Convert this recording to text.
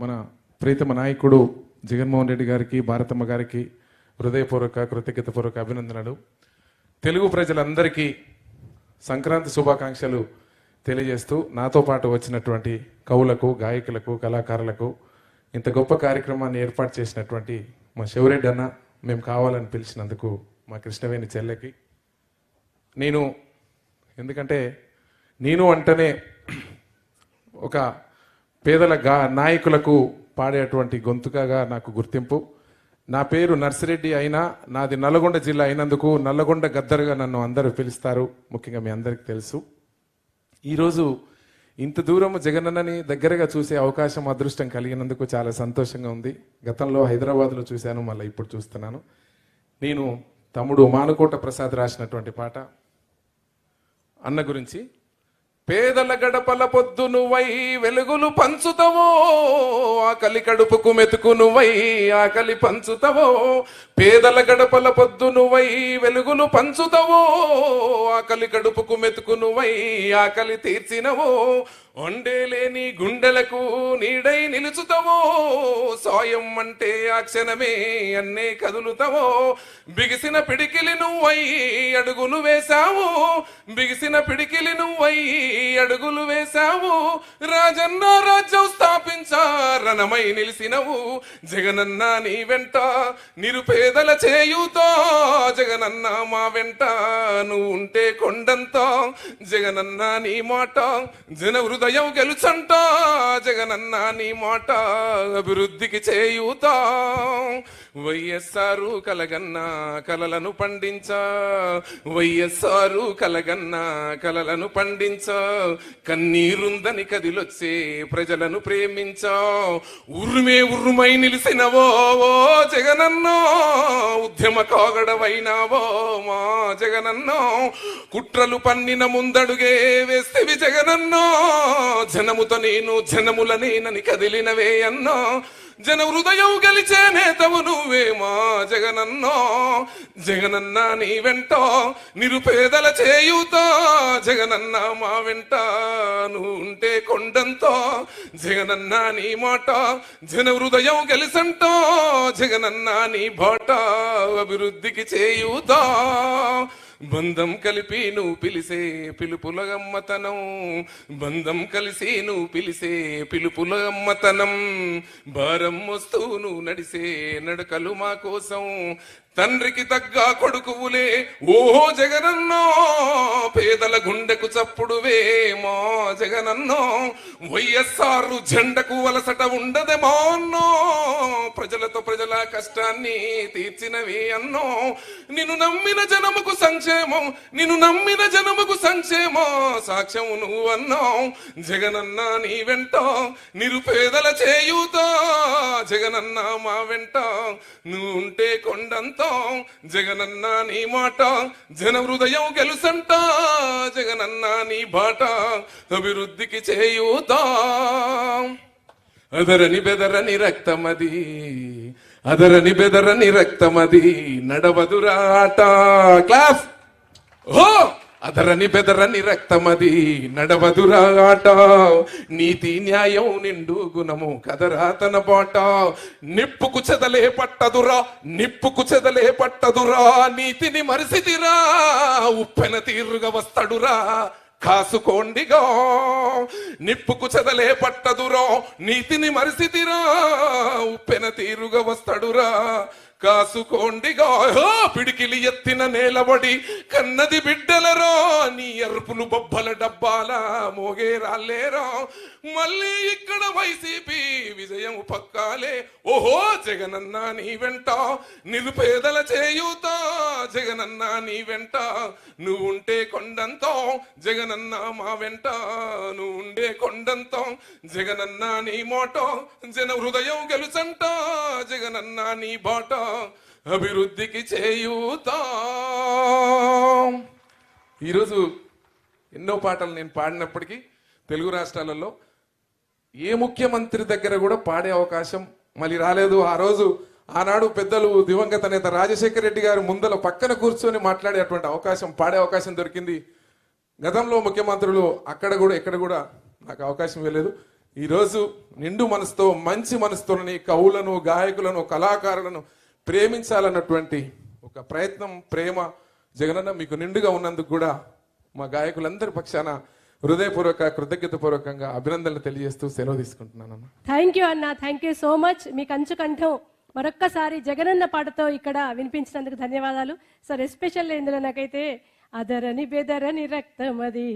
మన ప్రీతమ నాయకుడు జగన్మోహన్ రెడ్డి గారికి భారతమ్మ గారికి హృదయపూర్వక కృతజ్ఞతపూర్వక అభినందనలు. తెలుగు ప్రజలందరికీ సంక్రాంతి శుభాకాంక్షలు తెలియజేస్తూ నాతో పాటు వచ్చినటువంటి కవులకు గాయకులకు కళాకారులకు ఇంత గొప్ప కార్యక్రమాన్ని ఏర్పాటు చేసినటువంటి మా శివరెడ్డి అన్న మేము కావాలని పిలిచినందుకు మా కృష్ణవేణి చెల్లెకి. నేను ఎందుకంటే నేను అంటేనే ఒక పేదల గా నాయకులకు పాడేటువంటి గొంతుకగా నాకు గుర్తింపు. నా పేరు నర్సిరెడ్డి అయినా నాది నల్గొండ జిల్లా అయినందుకు నల్లగొండ గద్దరుగా నన్ను అందరూ పిలుస్తారు. ముఖ్యంగా మీ అందరికీ తెలుసు. ఈరోజు ఇంత దూరం జగనన్నని దగ్గరగా చూసే అవకాశం అదృష్టం కలిగినందుకు చాలా సంతోషంగా ఉంది. గతంలో హైదరాబాద్లో చూశాను మళ్ళీ ఇప్పుడు చూస్తున్నాను. నేను తమ్ముడు మానుకోట ప్రసాద్ రాసినటువంటి పాట. అన్న గురించి పేదల గడపల పొద్దు నువ్వై వెలుగులు పంచుతవో ఆకలి కడుపుకు మెతుకు నువ్వై ఆకలి పంచుతవో. పేదల గడపల పొద్దు నువ్వై వెలుగులు పంచుతావో ఆకలి కడుపుకు మెతుకు నువ్వై ఆకలి తీర్చినవో. వండేలేని గుండెలకు నీడై నిలుచుతవో సాయం అంటే ఆ క్షణమే అన్నే కదులుతావో. బిగిసిన పిడికిలి నువ్వై అడుగులు వేశావు బిగిసిన పిడికిలి నువ్వై అడుగులు వేశావు. రాజన్న రాజ్యం స్థాపించా రణమై నిలిసినవు. జగనన్న నీ వెంట నిరుపేదల చేయుతో జగనన్న మా వెంట నువ్వు ఉంటే కొండంతో. జగనన్న నీ మాట జన హృదయ గెలుచంట జగనన్న నీ మాట అభివృద్ధికి చేయూత. వైఎస్ఆర్ కలగన్నా కలలను పండించా. వైఎస్ఆర్ కలగన్నా కలలను పండించ. కన్నీరుందని కదిలొచ్చే ప్రజలను ప్రేమించ. ఉరుమే ఉరుమై నిలిసినవో ఓ జగనన్నో ఉద్యమ కాగడవైనావో మా జగనన్నో. కుట్రలు పన్నిన ముందడుగే వేస్తేవి జగనన్నో జనముతో నేను జనముల నేనని కదిలినవే అన్నో. జన హృదయం గలిచే నేతవు నువ్వే మా జగనన్నో. జగనన్న నీ వెంట నిరుపేదల చేయుతో. జగనన్న మా వెంట నువ్వు ఉంటే కొండంతో. జగనన్న నీ మాట జన హృదయం గెలిసంటో. జగనన్న నీ బాట అభివృద్ధికి చేయుతా. బంధం కలిపి నువ్వు పిలిసే పిలుపులగమ్మతనం. బంధం కలిసి నువ్వు పిలిసే పిలుపులగమ్మతనం. భారం వస్తూ నువ్వు నడిసే నడకలు మా కోసం. తండ్రికి తగ్గ కొడుకువులే. ఓహో జగనన్నో పేదల గుండెకు చప్పుడువేమో జగనన్నో. వైఎస్ఆర్ జెండకు వలసట ఉండదే మా అన్నో. ప్రజలతో ప్రజల కష్టాన్ని తీర్చినవి అన్నో. నిన్ను నమ్మిన జనముకు సంక్షేమం నిన్ను నమ్మిన జనముకు సంక్షేమం సాక్ష్యం నువ్వు అన్నావు జగనన్న నీ వెంట నిరుపేదల చేయుతా. జగనన్న మా వెంట నువ్వు ఉంటే కొండంత జగనన్న నీ మాట? జన హృదయం గెలుసంట జగనన్న నీ బాట. అభివృద్ధికి చేయుతా అదరని బెదరని రక్తమది అదరని బెదరని రక్తమది నడవదురాట. క్లాస్! ఓ! అదరని బెదరని రక్తమది నడవదురాట నీతి న్యాయం నిండు గుణము కదరా తన బాట. నిప్పుకు చెదలే పట్టదురా నిప్పుకు చెదలే పట్టదురా. నీతిని మరిసిదిరా ఉప్పెన తీరుగా వస్తాడురా. కాసుకోండిగా నిప్పుకు చెదలే పట్టదురా నీతిని మరిసితిరా ఉప్పెన తీరుగా వస్తాడురా. కాసుకోండిగా హో, పిడికిలి ఎత్తిన నేలబడి కన్నది బిడ్డలరో నీ అరుపులు బొబ్బల డబ్బాల మోగే రాలేరో మళ్ళీ ఇక్కడ వైసీపీ విజయం పక్కాలే ఓహో జగనన్న నీ వెంట నిరుపేదల చేయూత. జగనన్న నీ వెంట నువ్వు ఉంటే కొండంతో. జగనన్న మా వెంట నువ్వు ఉండే కొండంతో. జగనన్న నీ మోట జన హృదయం గెలుచంట. జగనన్న నీ బాట అభివృద్ధికి చేయూత. ఈరోజు ఎన్నో పాటలు నేను పాడినప్పటికీ తెలుగు రాష్ట్రాలలో ఏ ముఖ్యమంత్రి దగ్గర కూడా పాడే అవకాశం మళ్ళీ రాలేదు. ఆ రోజు ఆనాడు పెద్దలు దివంగత నేత రాజశేఖర రెడ్డి గారు ముందల పక్కన కూర్చొని మాట్లాడేటువంటి అవకాశం పాడే అవకాశం దొరికింది. గతంలో ముఖ్యమంత్రులు అక్కడ కూడా ఇక్కడ కూడా నాకు అవకాశం ఇవ్వలేదు. ఈరోజు నిండు మనసుతో మంచి మనసుతోని కవులను గాయకులను కళాకారులను ప్రేమించాలన్నటువంటి ఒక ప్రయత్నం ప్రేమ జగనన్న మీకు నిండుగా ఉన్నందుకు కూడా మా గాయకులందరి పక్షాన హృదయపూర్వక కృతజ్ఞతపూర్వకంగా అభినందనలు తెలియజేస్తూ సెలవు తీసుకుంటున్నాను అన్న థ్యాంక్ యూ అన్న. థ్యాంక్ యూ సో మచ్ మీ కంచు కంఠం మరొక్కసారి జగనన్న పాటతో ఇక్కడ వినిపించినందుకు ధన్యవాదాలు. సార్ ఎస్పెషల్ ఇందులో నాకైతే అదరని బెదరని రక్తమది